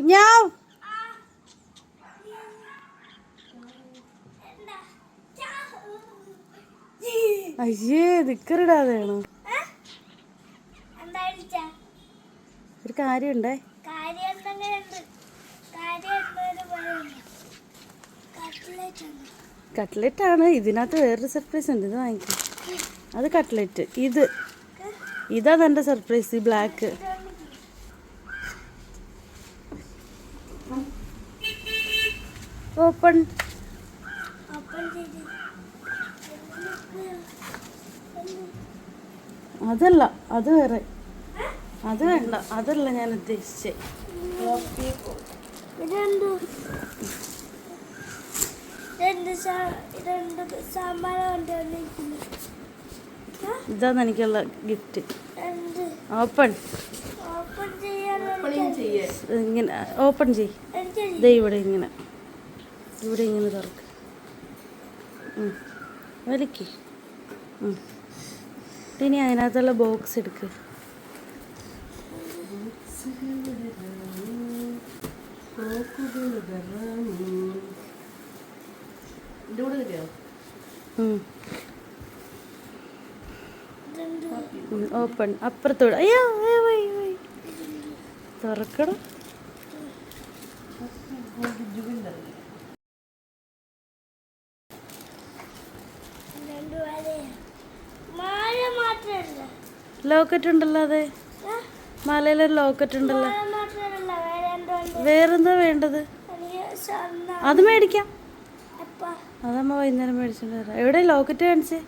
കുഞ്ഞാവ് അയ്യേ നിക്കറിടാതെയാണോ ഒരു കാര്യമുണ്ടേ. കട്ട്ലേറ്റ് ആണ്. ഇതിനകത്ത് വേറൊരു സർപ്രൈസ് ഉണ്ട്. ഇത് വാങ്ങിക്കും. അത് കട്ട്ലറ്റ് ഇത്. ഇതാ എന്റെ സർപ്രൈസ് ഈ ബ്ലാക്ക് ഓപ്പൺ. അതല്ല അത് വേറെ. അത് വേണ്ട അതല്ല ഞാൻ ഉദ്ദേശിച്ചേ. ഇതാണ് എനിക്കുള്ള ഗിഫ്റ്റ് ഓപ്പൺ. ഇങ്ങനെ ഓപ്പൺ ചെയ്യ്? ദേ ഇവിടെ ഇങ്ങനെ. ഇവിടെ ഇങ്ങനെ തുറക്ക്. വലിക്ക്. ഇനി അതിനകത്തുള്ള ബോക്സ് എടുക്ക്. ഓപ്പൺ അപ്പുറത്തോട് അയ്യോ. തുറക്കണം ലോക്കറ്റ് ഉണ്ടല്ലോ അതെ? മലയിലൊരു ലോക്കറ്റ് ഉണ്ടല്ലോ. വേറെന്താ വേണ്ടത്? അത് മേടിക്കാം. അതമ്മ വൈകുന്നേരം മേടിച്ചിട്ട് വരാം. എവിടെ ലോക്കറ്റ് കാണിച്ചേ?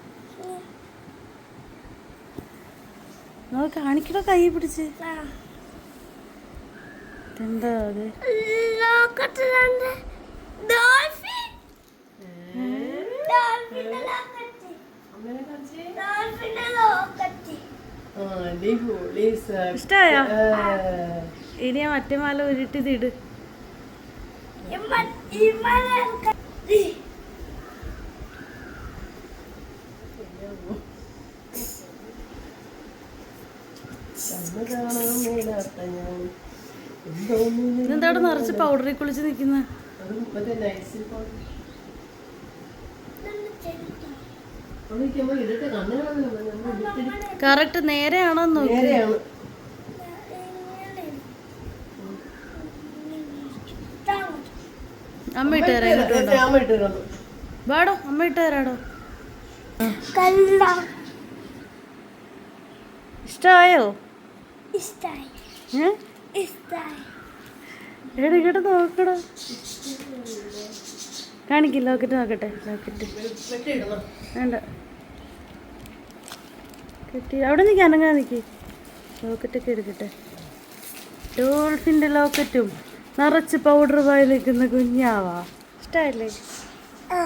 നമ്മൾ കാണിക്കണോ കൈ പിടിച്ച്? എന്താ അത്? ലോക്കറ്റിലുണ്ട് ഡോൾഫിൻ ഡോൾഫിന്റെ ലോക്കറ്റ് ഡോൾഫിന്റെ ലോക്കറ്റ് ഇഷ്ടായോ? ഇനി ആ മറ്റേ മാല ഉരുട്ടി തീട് എന്താണ് നിറച്ച് പൗഡറിൽ കുളിച്ച് നിൽക്കുന്ന? കറക്റ്റ് നേരെയാണോ നേരെയാണ്. അമ്മ ഇട്ട് തരാം. വാടോ അമ്മ ഇട്ട് തരാടോ. ഇഷ്ടമായോ ഇഷ്ടായി? ഏ? ഇഷ്ടായി. എവിടെ ഇങ്ങോട്ട് നോക്കടോ. കാണിക്കില്ല ലോക്കറ്റ് നോക്കട്ടെ ലോക്കറ്റ്. വേണ്ട. കെട്ടി അവിടെ നിൽക്കി അനങ്ങാൻ നിൽക്കി ലോക്കറ്റൊക്കെ എടുക്കട്ടെ. ഡോൾഫിന്റെ ലോക്കറ്റും നിറച്ച് പൗഡർ പോയി നിൽക്കുന്ന കുഞ്ഞാവാ. ഇഷ്ടമായില്ലേ ആ.